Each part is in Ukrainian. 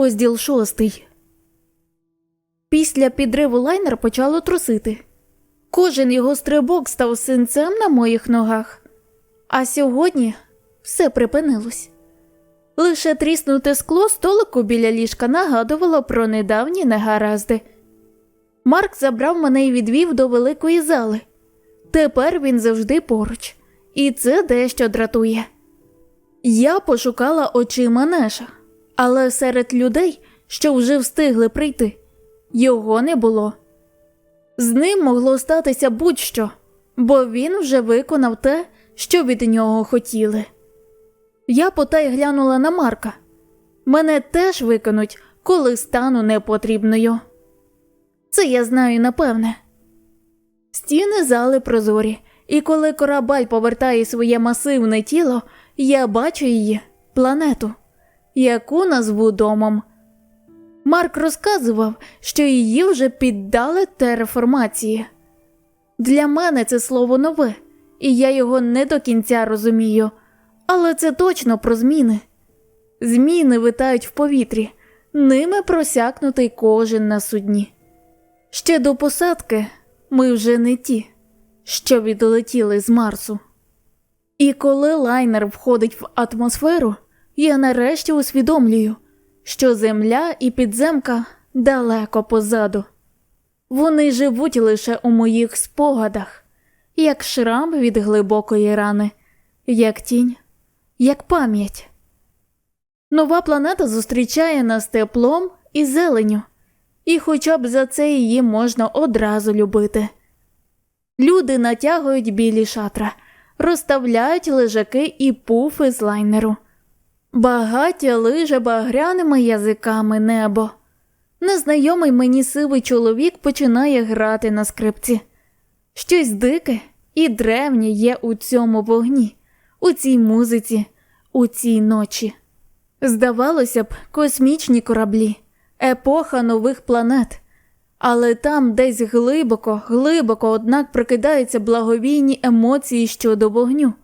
Розділ шостий. Після підриву лайнер почало трусити. Кожен його стрибок став синцем на моїх ногах. А сьогодні все припинилось. Лише тріснуте скло столику біля ліжка нагадувало про недавні негаразди. Марк забрав мене і відвів до великої зали. Тепер він завжди поруч, і це дещо дратує. Я пошукала очима Неша, але серед людей, що вже встигли прийти, його не було. З ним могло статися будь-що, бо він вже виконав те, що від нього хотіли. Я потай глянула на Марка. Мене теж виконуть, коли стану непотрібною. Це я знаю напевне. Стіни зали прозорі, і коли корабель повертає своє масивне тіло, я бачу її планету, яку назву домом. Марк розказував, що її вже піддали тереформації. Для мене це слово нове, і я його не до кінця розумію, але це точно про зміни. Зміни витають в повітрі, ними просякнутий кожен на судні. Ще до посадки ми вже не ті, що відлетіли з Марсу. І коли лайнер входить в атмосферу, я нарешті усвідомлюю, що земля і підземка далеко позаду. Вони живуть лише у моїх спогадах, як шрам від глибокої рани, як тінь, як пам'ять. Нова планета зустрічає нас теплом і зеленю, і хоча б за це її можна одразу любити. Люди натягують білі шатра, розставляють лежаки і пуфи з лайнеру. Багаття лиже багряними язиками небо. Незнайомий мені сивий чоловік починає грати на скрипці. Щось дике і древнє є у цьому вогні, у цій музиці, у цій ночі. Здавалося б, космічні кораблі, епоха нових планет. Але там десь глибоко, глибоко, однак прикидаються благовійні емоції щодо вогню,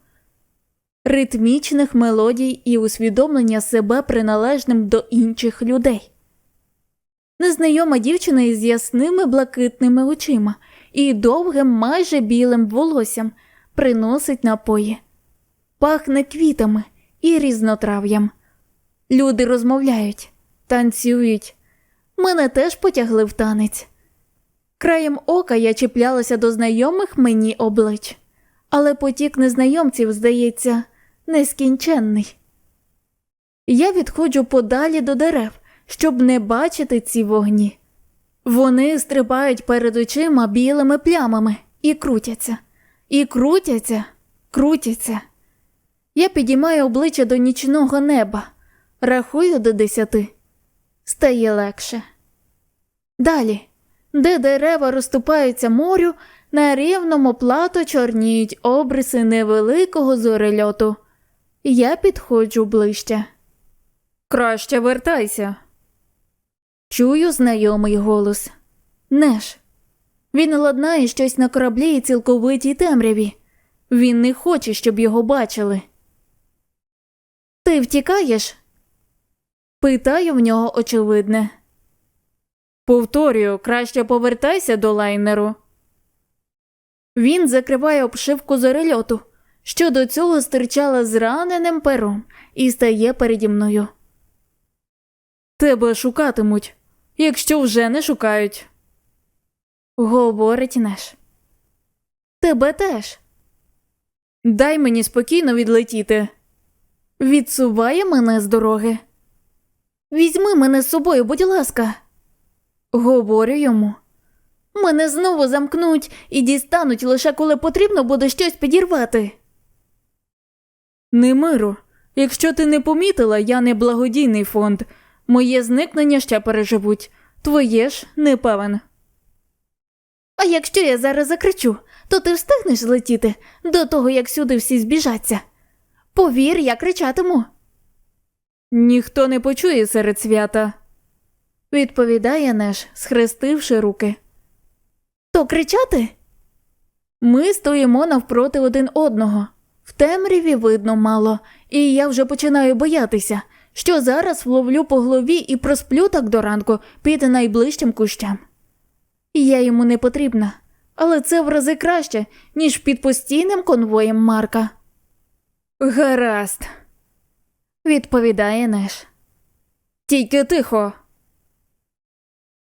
ритмічних мелодій і усвідомлення себе приналежним до інших людей. Незнайома дівчина із ясними блакитними очима і довгим, майже білим волоссям приносить напої, пахне квітами і різнотрав'ям. Люди розмовляють, танцюють. Мене теж потягли в танець. Краєм ока я чіплялася до знайомих мені облич, але потік незнайомців, здається, нескінченний. Я відходжу подалі до дерев, щоб не бачити ці вогні. Вони стрибають перед очима білими плямами і крутяться, і крутяться, крутяться. Я підіймаю обличчя до нічного неба, рахую до десяти. Стає легше. Далі, де дерева розступаються морю, на рівному плато чорніють обриси невеликого зорельоту. Я підходжу ближче. Краще вертайся. Чую знайомий голос. Неш. Він ладнає щось на кораблі і цілковитій темряві. Він не хоче, щоб його бачили. Ти втікаєш? Питаю в нього очевидне. Повторюю, краще повертайся до лайнеру. Він закриває обшивку зорельоту, що до цього стирчала зраненим пером, і стає переді мною. Тебе шукатимуть, якщо вже не шукають. Говорить Неш. Тебе теж. Дай мені спокійно відлетіти. Відсуває мене з дороги. Візьми мене з собою, будь ласка. Говорю йому. Мене знову замкнуть і дістануть лише коли потрібно буде щось підірвати. Не миру. Якщо ти не помітила, я не благодійний фонд. Моє зникнення ще переживуть. Твоє ж не певен. А якщо я зараз закричу, то ти встигнеш злетіти до того, як сюди всі збіжаться. Повір, я кричатиму. Ніхто не почує серед свята, відповідає Неш, схрестивши руки. То кричати? Ми стоїмо навпроти один одного. В темряві видно мало, і я вже починаю боятися, що зараз вловлю по голові і просплю так до ранку під найближчим кущам. Я йому не потрібна, але це в рази краще, ніж під постійним конвоєм Марка. Гаразд, відповідає Неш. Тільки тихо.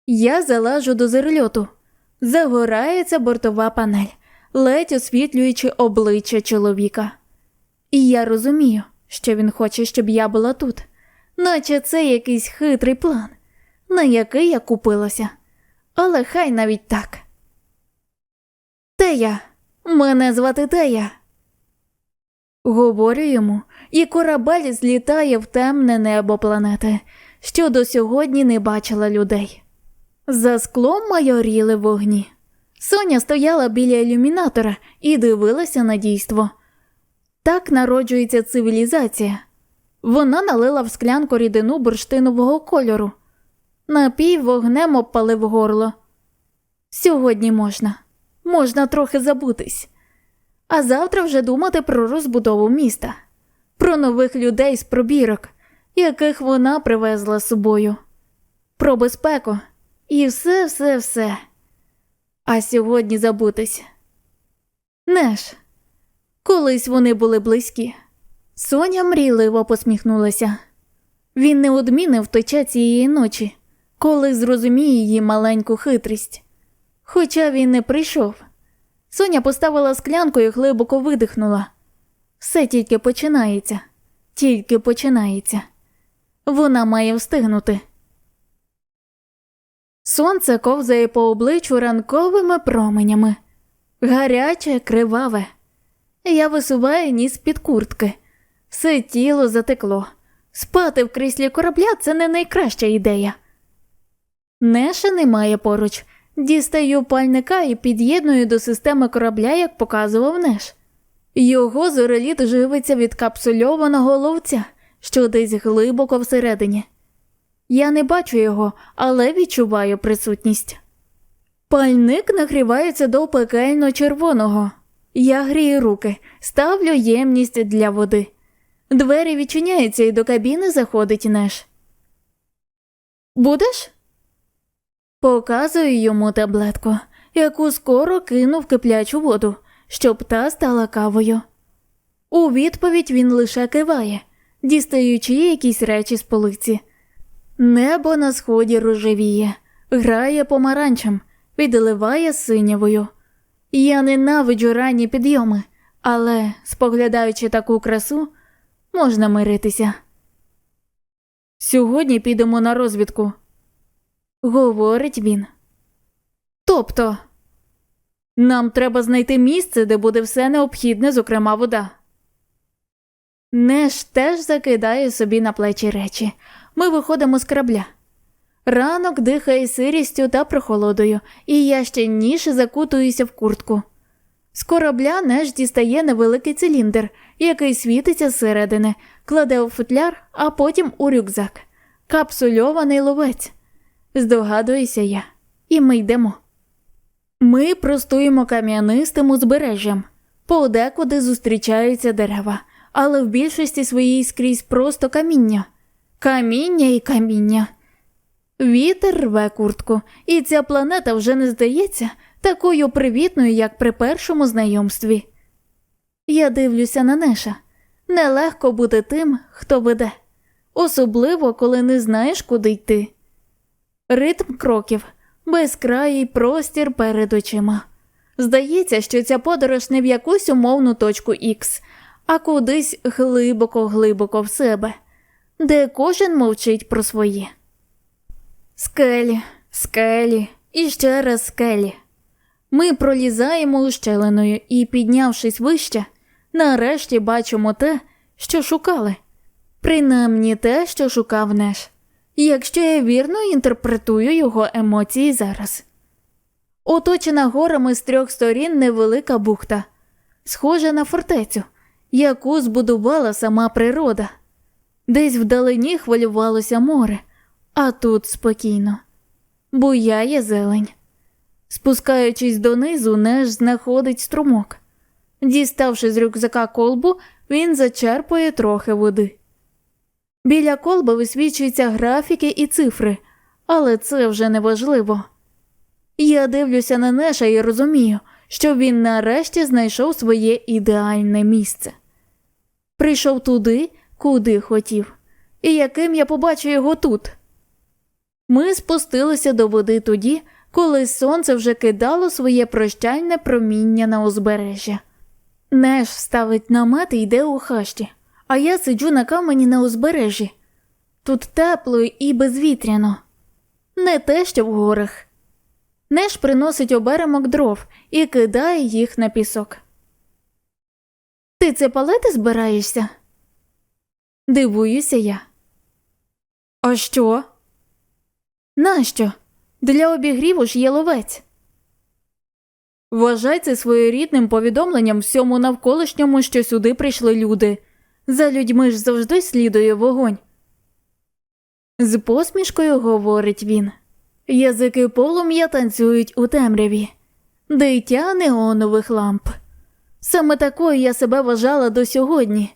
Я залажу до зерльоту. Загорається бортова панель, ледь освітлюючи обличчя чоловіка. І я розумію, що він хоче, щоб я була тут, наче це якийсь хитрий план, на який я купилася. Але хай навіть так. Тея, мене звати Тея. Говорю йому, і корабель злітає в темне небо планети, що до сьогодні не бачила людей. За склом майоріли вогні. Соня стояла біля ілюмінатора і дивилася на дійство. Так народжується цивілізація. Вона налила в склянку рідину бурштинового кольору. Напій вогнем обпалив горло. Сьогодні можна, можна трохи забутись. А завтра вже думати про розбудову міста, про нових людей з пробірок, яких вона привезла з собою, про безпеку і все, все, все. А сьогодні забутись. Неш, колись вони були близькі. Соня мрійливо посміхнулася. Він неодмінно втече цієї ночі, коли зрозуміє її маленьку хитрість. Хоча він не прийшов. Соня поставила склянку і глибоко видихнула. Все тільки починається, тільки починається. Вона має встигнути. Сонце ковзає по обличчю ранковими променями. Гаряче, криваве. Я висуваю ніс під куртки. Все тіло затекло. Спати в кріслі корабля це не найкраща ідея. Неша немає поруч. Дістаю пальника і під'єдную до системи корабля, як показував Неш. Його зореліт живиться від капсульованого ловця, що десь глибоко всередині. Я не бачу його, але відчуваю присутність. Пальник нагрівається до пекельно червоного. Я грію руки, ставлю ємність для води. Двері відчиняються і до кабіни заходить Неш. Будеш? Показую йому таблетку, яку скоро кину в киплячу воду, щоб та стала кавою. У відповідь він лише киває, дістаючи якісь речі з полиці. Небо на сході рожевіє, грає помаранчем, відливає синявою. Я ненавиджу ранні підйоми, але, споглядаючи таку красу, можна миритися. Сьогодні підемо на розвідку, говорить він. Тобто, нам треба знайти місце, де буде все необхідне, зокрема вода. Неш теж закидає собі на плечі речі. Ми виходимо з корабля. Ранок дихає сирістю та прохолодою, і я ще ніше закутуюся в куртку. З корабля Неш дістає невеликий циліндр, який світиться зсередини, кладе у футляр, а потім у рюкзак. Капсульований ловець. Здогадуюся я, і ми йдемо. Ми простуємо кам'янистим узбережжям, подекуди зустрічаються дерева, але в більшості своїй скрізь просто каміння. Каміння і каміння. Вітер рве куртку, і ця планета вже не здається такою привітною, як при першому знайомстві. Я дивлюся на Неша. Нелегко бути тим, хто веде, особливо коли не знаєш, куди йти. Ритм кроків, безкраїй простір перед очима. Здається, що ця подорож не в якусь умовну точку Х, а кудись глибоко-глибоко в себе, де кожен мовчить про своє. Скелі, скелі і ще раз скелі. Ми пролізаємо ущелиною і, піднявшись вище, нарешті бачимо те, що шукали, принаймні те, що шукав Неш, якщо я вірно інтерпретую його емоції зараз. Оточена горами з трьох сторін невелика бухта, схожа на фортецю, яку збудувала сама природа. Десь вдалині хвилювалося море, а тут спокійно. Буяє зелень. Спускаючись донизу, Неш знаходить струмок. Діставши з рюкзака колбу, він зачерпує трохи води. Біля колби висвічуються графіки і цифри, але це вже не важливо. Я дивлюся на Неша і розумію, що він нарешті знайшов своє ідеальне місце. Прийшов туди, куди хотів, і яким я побачу його тут. Ми спустилися до води тоді, коли сонце вже кидало своє прощальне проміння на узбережжя. Неш ставить намет і йде у хащі, а я сиджу на камені на узбережжі. Тут тепло і безвітряно. Не те, що в горах. Неш приносить оберемок дров і кидає їх на пісок. Ти це палити збираєшся? Дивуюся я. А що? Нащо? Для обігріву ж є ловець. Вважай це своєрідним повідомленням всьому навколишньому, що сюди прийшли люди. За людьми ж завжди слідує вогонь. З посмішкою говорить він. Язики полум'я танцюють у темряві, дитя неонових ламп. Саме такою я себе вважала до сьогодні.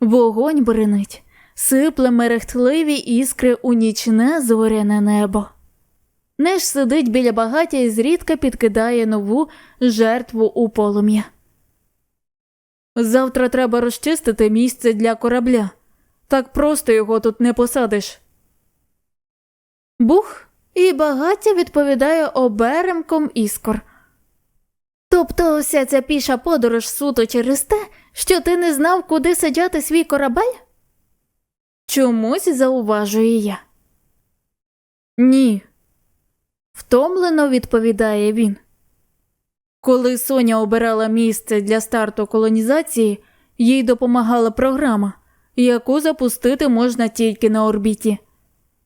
Вогонь бринить, сипле мерехтливі іскри у нічне зоряне небо. Неш сидить біля багаття і зрідка підкидає нову жертву у полум'я. Завтра треба розчистити місце для корабля. Так просто його тут не посадиш. Бух і багаття відповідає оберемком іскор. Тобто вся ця піша подорож суто через те, що ти не знав, куди саджати свій корабель? Чомусь зауважує я. Ні. Втомлено відповідає він. Коли Соня обирала місце для старту колонізації, їй допомагала програма, яку запустити можна тільки на орбіті.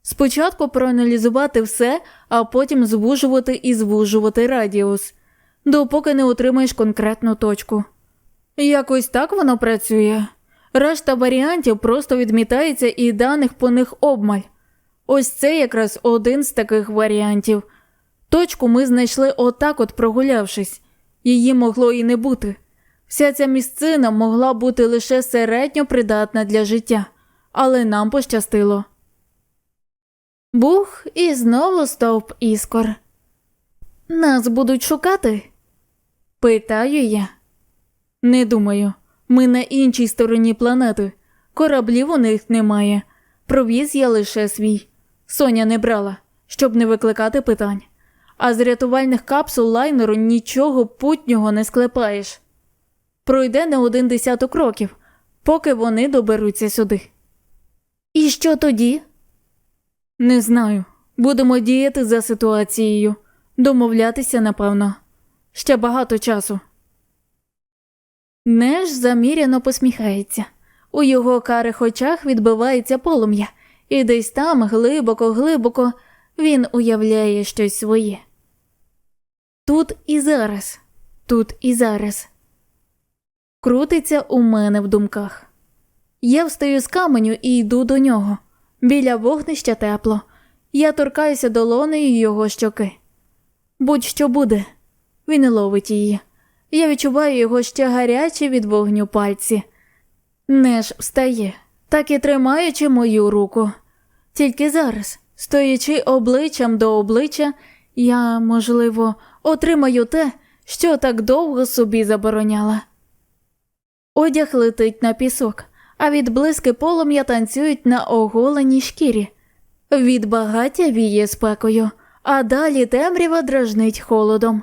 Спочатку проаналізувати все, а потім звужувати і звужувати радіус, допоки не отримаєш конкретну точку. Якось так воно працює. Решта варіантів просто відмітається і даних по них обмаль. Ось це якраз один з таких варіантів. Точку ми знайшли отак, от прогулявшись, її могло і не бути. Вся ця місцина могла бути лише середньо придатна для життя, але нам пощастило. Бух і знову стовп іскор. Нас будуть шукати? Питаю я. Не думаю, ми на іншій стороні планети. Кораблів у них немає. Провіз я лише свій. Соня не брала, щоб не викликати питань. А з рятувальних капсул лайнеру нічого путнього не склепаєш. Пройде не один десяток років, поки вони доберуться сюди. І що тоді? Не знаю. Будемо діяти за ситуацією, домовлятися, напевно. Ще багато часу. Неш заміряно посміхається. У його карих очах відбивається полум'я, і десь там, глибоко, глибоко, він уявляє щось своє. Тут і зараз, тут і зараз. Крутиться у мене в думках. Я встаю з каменю і йду до нього. Біля вогнища тепло. Я торкаюся долонею його щоки. Будь-що буде, він ловить її. Я відчуваю його ще гарячі від вогню пальці. Неш встає, так і тримаючи мою руку. Тільки зараз, стоячи обличчям до обличчя, я, можливо, отримаю те, що так довго собі забороняла. Одяг летить на пісок, а відблиски полум'я танцюють на оголеній шкірі. Від багаття віє спекою, а далі темрява дражнить холодом.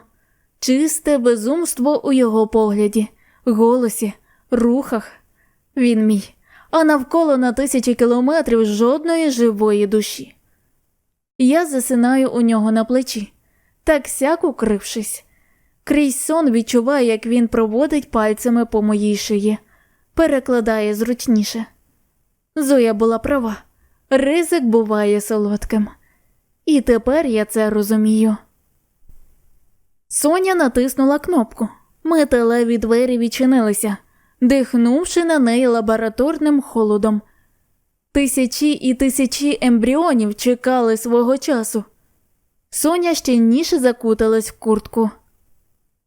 Чисте безумство у його погляді, голосі, рухах. Він мій, а навколо на тисячі кілометрів жодної живої душі. Я засинаю у нього на плечі, так сяк укрившись. Крізь сон відчуваю, як він проводить пальцями по моїй шиї, перекладає зручніше. Зоя була права, ризик буває солодким. І тепер я це розумію. Соня натиснула кнопку. Металеві двері відчинилися, дихнувши на неї лабораторним холодом. Тисячі і тисячі ембріонів чекали свого часу. Соня щільніше закуталась в куртку.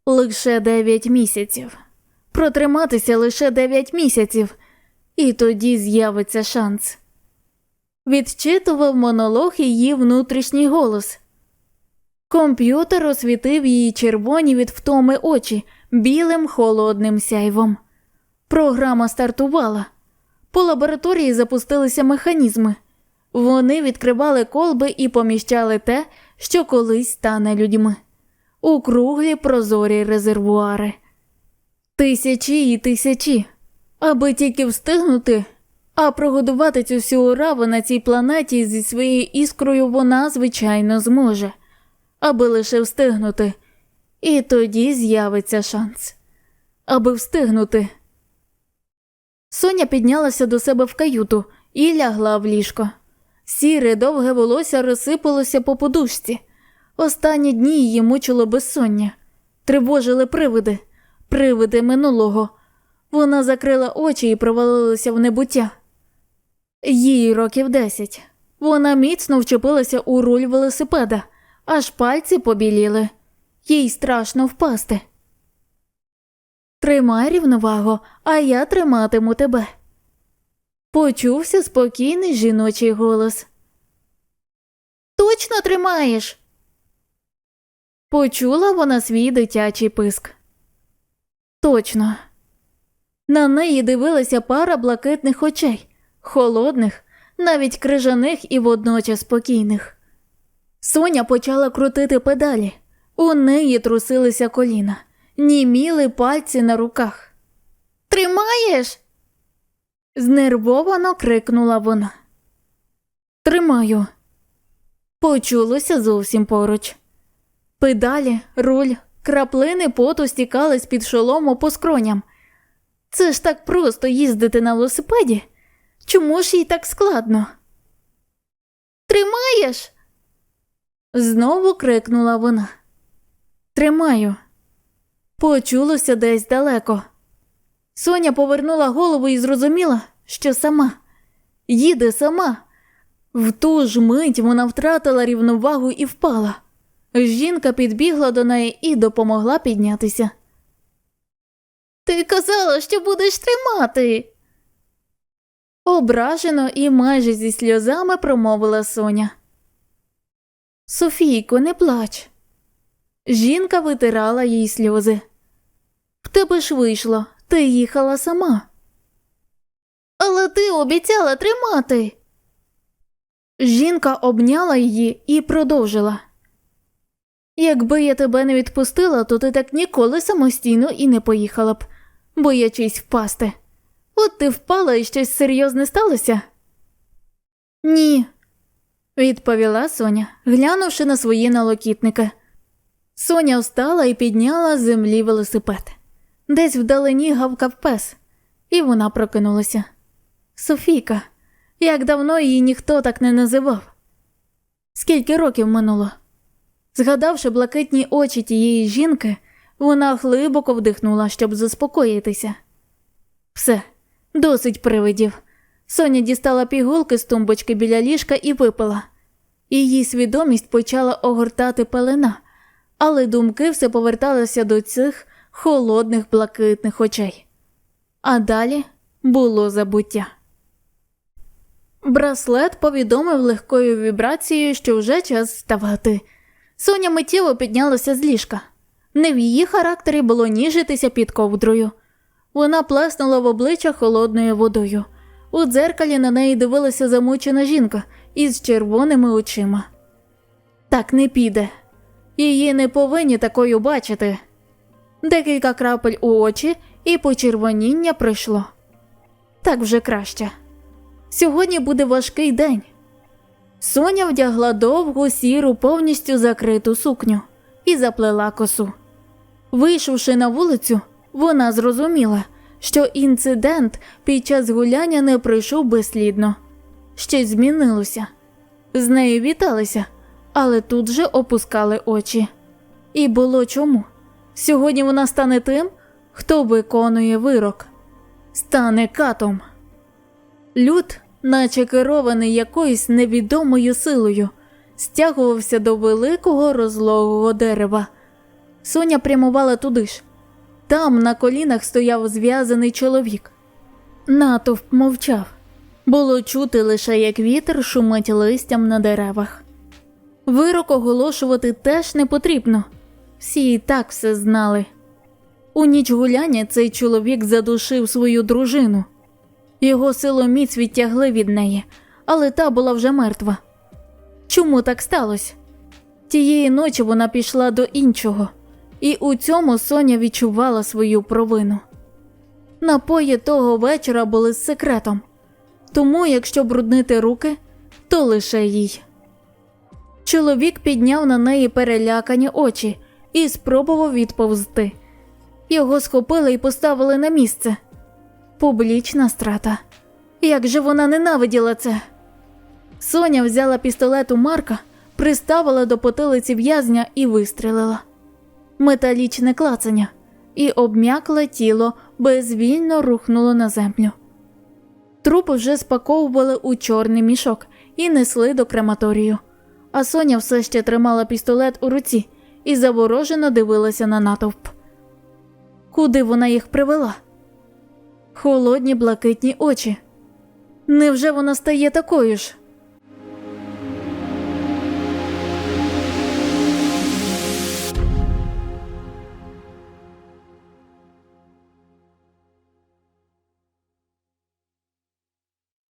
Лише дев'ять місяців. Протриматися лише дев'ять місяців, і тоді з'явиться шанс. відчитував монолог її внутрішній голос. Комп'ютер освітив її червоні від втоми очі білим холодним сяйвом. Програма стартувала. По лабораторії запустилися механізми. Вони відкривали колби і поміщали те, що колись стане людьми. У круглі прозорі резервуари. Тисячі і тисячі, аби тільки встигнути, а прогодувати цю всю ураву на цій планеті зі своєю іскрою вона, звичайно, зможе, аби лише встигнути, і тоді з'явиться шанс. Аби встигнути. Соня піднялася до себе в каюту і лягла в ліжко. Сіре довге волосся розсипалося по подушці. Останні дні її мучило безсоння, тривожили привиди, привиди минулого. Вона закрила очі і провалилася в небуття. Їй років десять. Вона міцно вчепилася у руль велосипеда, аж пальці побіліли. Їй страшно впасти. Тримай рівновагу, а я триматиму тебе. Почувся спокійний жіночий голос. Точно тримаєш? Почула вона свій дитячий писк. Точно. На неї дивилася пара блакитних очей, холодних, навіть крижаних і водночас спокійних. Соня почала крутити педалі. У неї трусилися коліна, німіли пальці на руках. Тримаєш? знервовано крикнула вона. Тримаю. Почулося зовсім поруч. Педалі, руль, краплини поту стікали з під шолому по скроням. Це ж так просто їздити на велосипеді. Чому ж їй так складно? Тримаєш? Знову крикнула вона. Тримаю. Почулося десь далеко. Соня повернула голову і зрозуміла, що сама їде сама. В ту ж мить вона втратила рівновагу і впала. Жінка підбігла до неї і допомогла піднятися. Ти казала, що будеш тримати. Ображено і майже зі сльозами промовила Соня. Софійко, не плач. Жінка витирала їй сльози. В тебе ж вийшло, ти їхала сама. Але ти обіцяла тримати. Жінка обняла її і продовжила. Якби я тебе не відпустила, то ти так ніколи самостійно і не поїхала б, боячись впасти. От ти впала і щось серйозне сталося? Ні, відповіла Соня, глянувши на свої налокітники. Соня встала і підняла з землі велосипед. Десь вдалині гавкав пес, і вона прокинулася. Софійка, як давно її ніхто так не називав. Скільки років минуло? Згадавши блакитні очі тієї жінки, вона глибоко вдихнула, щоб заспокоїтися. Все, досить привидів. Соня дістала пігулки з тумбочки біля ліжка і випила. Її свідомість почала огортати пелена, але думки все поверталися до цих холодних блакитних очей. А далі було забуття. Браслет повідомив легкою вібрацією, що вже час вставати. Соня миттєво піднялася з ліжка. Не в її характері було ніжитися під ковдрою. Вона плеснула в обличчя холодною водою. У дзеркалі на неї дивилася замучена жінка із червоними очима. Так не піде. Її не повинні такою бачити. Декілька крапель у очі, і почервоніння пройшло. Так вже краще. Сьогодні буде важкий день. Соня вдягла довгу сіру, повністю закриту сукню і заплела косу. Вийшовши на вулицю, вона зрозуміла, що інцидент під час гуляння не пройшов безслідно. Щось змінилося. З нею віталися, але тут же опускали очі. І було чому. Сьогодні вона стане тим, хто виконує вирок, стане катом. Люд, наче керований якоюсь невідомою силою, стягувався до великого розлогого дерева. Соня прямувала туди ж. Там на колінах стояв зв'язаний чоловік. Натовп мовчав. Було чути лише, як вітер шумить листям на деревах. Вирок оголошувати теж не потрібно. Всі і так все знали. У ніч гуляння цей чоловік задушив свою дружину. Його силоміць відтягли від неї, але та була вже мертва. Чому так сталося? Тієї ночі вона пішла до іншого, і у цьому Соня відчувала свою провину. Напої того вечора були з секретом, тому, якщо бруднити руки, то лише їй. Чоловік підняв на неї перелякані очі і спробував відповзти. Його схопили і поставили на місце. Публічна страта. Як же вона ненавиділа це? Соня взяла пістолет у Марка, приставила до потилиці в'язня і вистрелила. Металічне клацання, і обмякле тіло безвільно рухнуло на землю. Труп вже спаковували у чорний мішок і несли до крематорію. А Соня все ще тримала пістолет у руці і заворожено дивилася на натовп. Куди вона їх привела? Холодні блакитні очі. Невже вона стає такою ж?